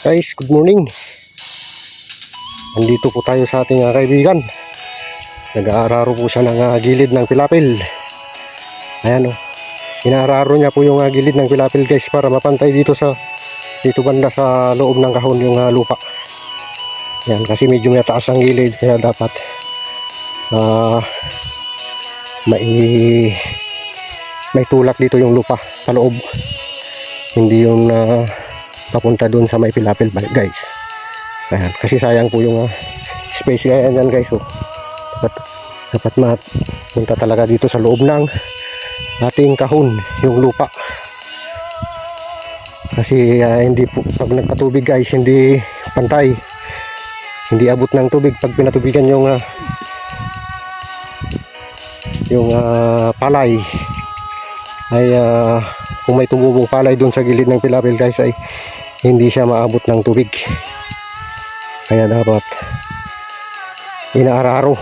Guys, good morning. Nandito po tayo sa ating uh, kaibigan. Nag-aararo po siya ng uh, gilid ng pilapil. Ayan o. Oh. Inaararo niya po yung uh, gilid ng pilapil guys para mapantay dito sa dito banda sa loob ng kahon yung uh, lupa. Yan kasi medyo mataas ang gilid kaya dapat uh, may may tulak dito yung lupa paloob. Hindi yung uh, papunta doon sa may pilapil guys. Ayan, kasi sayang po yung uh, space kaya yan guys. Oh. Dapat, dapat mapunta talaga dito sa loob ng ating kahon yung lupa. Kasi uh, hindi po, pag nagpatubig guys, hindi pantay. Hindi abot ng tubig pag pinatubigan yung uh, yung uh, palay ay uh, kung may tumubong palay doon sa gilid ng pilapil guys ay hindi siya maabot ng tubig. Kaya dapat inaararo.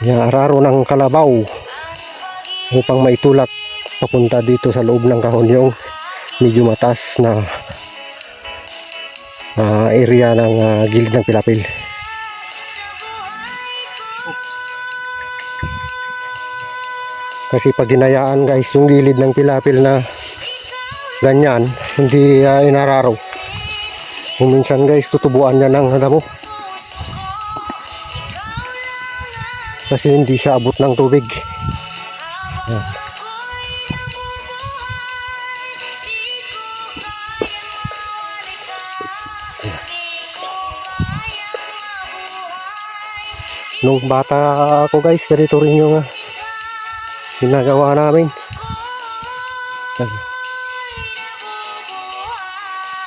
Inaararo ng kalabaw upang maitulak papunta dito sa loob ng kahon yung medyo matas na uh, area ng uh, gilid ng pilapil kasi pag ginayaan guys yung gilid ng pilapil na ganyan hindi uh, inararo kung minsan guys tutubuan niya ng damo kasi hindi siya abot ng tubig Yan. nung bata ako guys ganito rin yung uh, ginagawa namin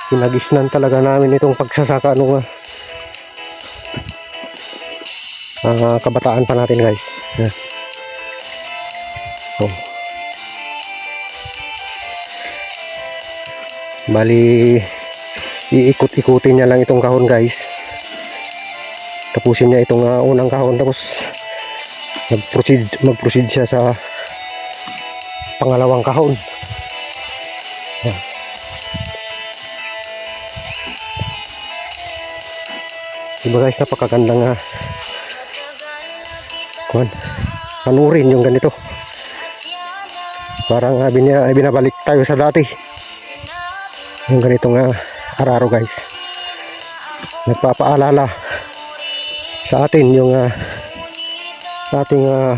pinagisnan talaga namin itong pagsasaka nung uh, kabataan pa natin guys Yan. oh. bali iikot-ikutin niya lang itong kahon guys tapusin niya itong uh, unang kahon tapos mag-proceed mag-proceed siya sa pangalawang kahon. Yan. diba guys napakaganda nga. Kuhan panurin yung ganito. Parang uh, bin, uh, binabalik tayo sa dati. Yung ganitong uh, araro guys. Nagpapaalala sa atin yung uh, ating uh,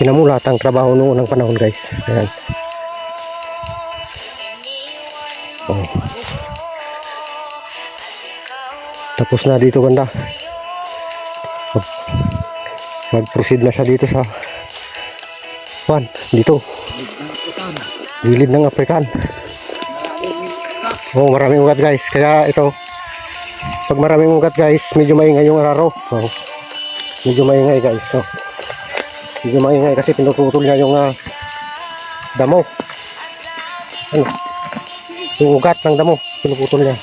kinamulatang trabaho noong unang panahon guys. Ayan. Oh. tapos na dito banda mag, mag proceed na siya dito sa Juan, dito. Gilid ng African. Oh maraming ugat guys. Kaya ito pag maraming ugat guys medyo maingay yung araro. Oh. medyo maingay guys. So, medyo maingay kasi pinututol niya yung uh, damo. Ano yung ugat ng damo pinuputol niya.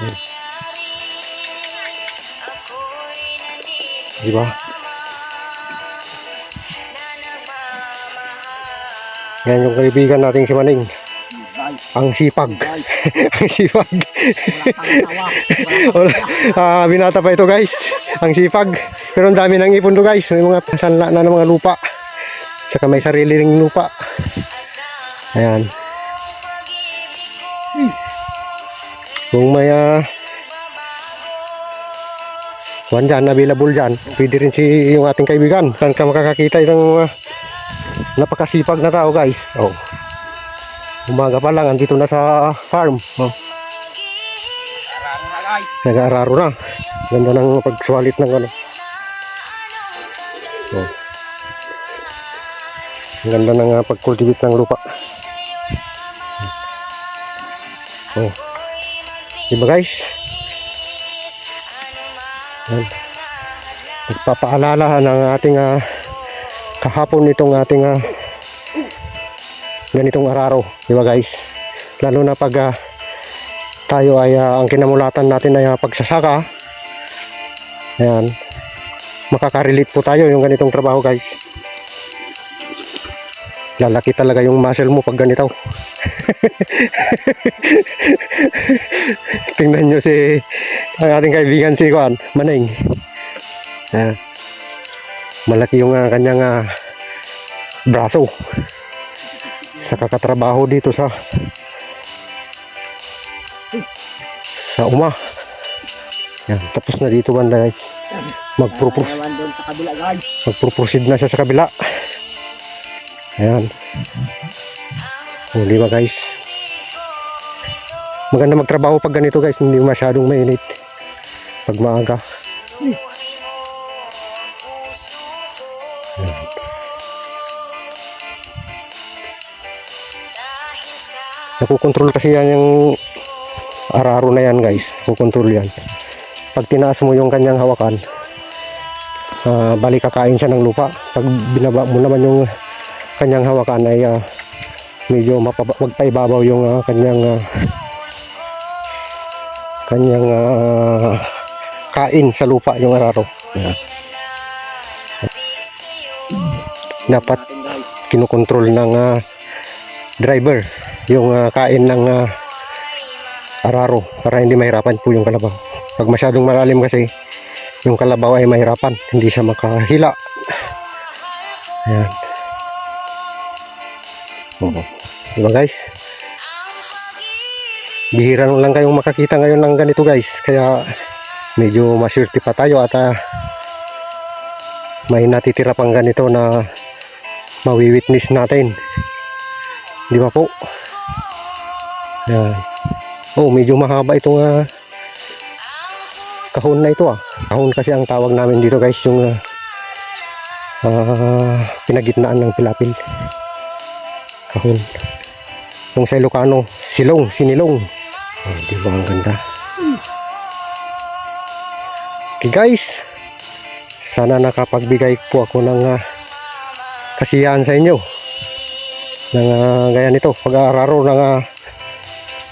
Ayan. di ba? Yan yung kaibigan nating si Maning ang sipag. Ang sipag. Wala, ah, binata pa ito guys. Ang sipag. Pero ang dami ng ipon to guys. May mga sanla na ng mga lupa. Saka may sarili ring lupa. Ayan. Kung may uh, Kuhan dyan, available dyan. Pwede rin si yung ating kaibigan. Saan ka makakakita ng uh, napakasipag na tao guys. Oh. Umaga pa lang, andito na sa farm. Oh. Araro na. Ganda ng pagswalit ng ano. Oh. Ganda ng uh, pagkultivate ng lupa. Oh. Diba guys? Yan. Nagpapaalala ng ating uh, kahapon itong ating uh, ganitong araro. Diba guys? Lalo na pag uh, tayo ay uh, ang kinamulatan natin ay uh, pagsasaka. Ayan. Makaka-relate po tayo yung ganitong trabaho guys. Lalaki talaga yung muscle mo pag ganito. Tingnan nyo si ang ating kaibigan si Juan, Maneng. Ah, malaki yung ah, kanyang ah, braso sa kakatrabaho dito sa sa uma. Yan, tapos na dito banda guys. Magpropro magproproceed na siya sa kabila. Ayan. Di ba guys? Maganda magtrabaho pag ganito guys, hindi masyadong mainit. Pag maaga. Nakukontrol kasi yan yung araro na yan guys. Kukontrol yan. Pag tinaas mo yung kanyang hawakan, ah balik kakain siya ng lupa. Pag binaba mo naman yung kanyang hawakan ay ah, medyo magpaibabaw yung ah, kanyang ah, kanyang ah, kain sa lupa yung araro. Dapat kinokontrol ng ah, driver yung ah, kain ng ah, araro para hindi mahirapan po yung kalabaw. Pag masyadong malalim kasi yung kalabaw ay mahirapan, hindi siya makahila. Ayan. Oo. Diba guys? Bihira lang kayong makakita ngayon ng ganito guys. Kaya medyo maswerte pa tayo at ah, may natitira pang ganito na mawi-witness natin. Di ba po? Yan. Oh, medyo mahaba itong ah, kahon na ito ah. Kahon kasi ang tawag namin dito guys yung ah, ah, pinagitnaan ng pilapil. Kahon. Yung sa Ilocano, silong, sinilong. Oh, di ba ang ganda? Okay guys, sana nakapagbigay po ako ng ah, kasiyahan sa inyo ng ah, gaya nito pag-aararo ng ah,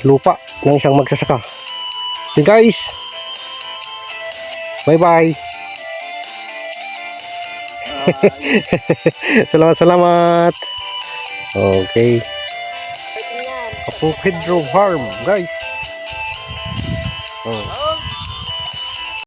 lupa ng isang magsasaka. So guys, bye-bye. salamat, salamat. Okay. Apo Pedro Farm, guys. Oh.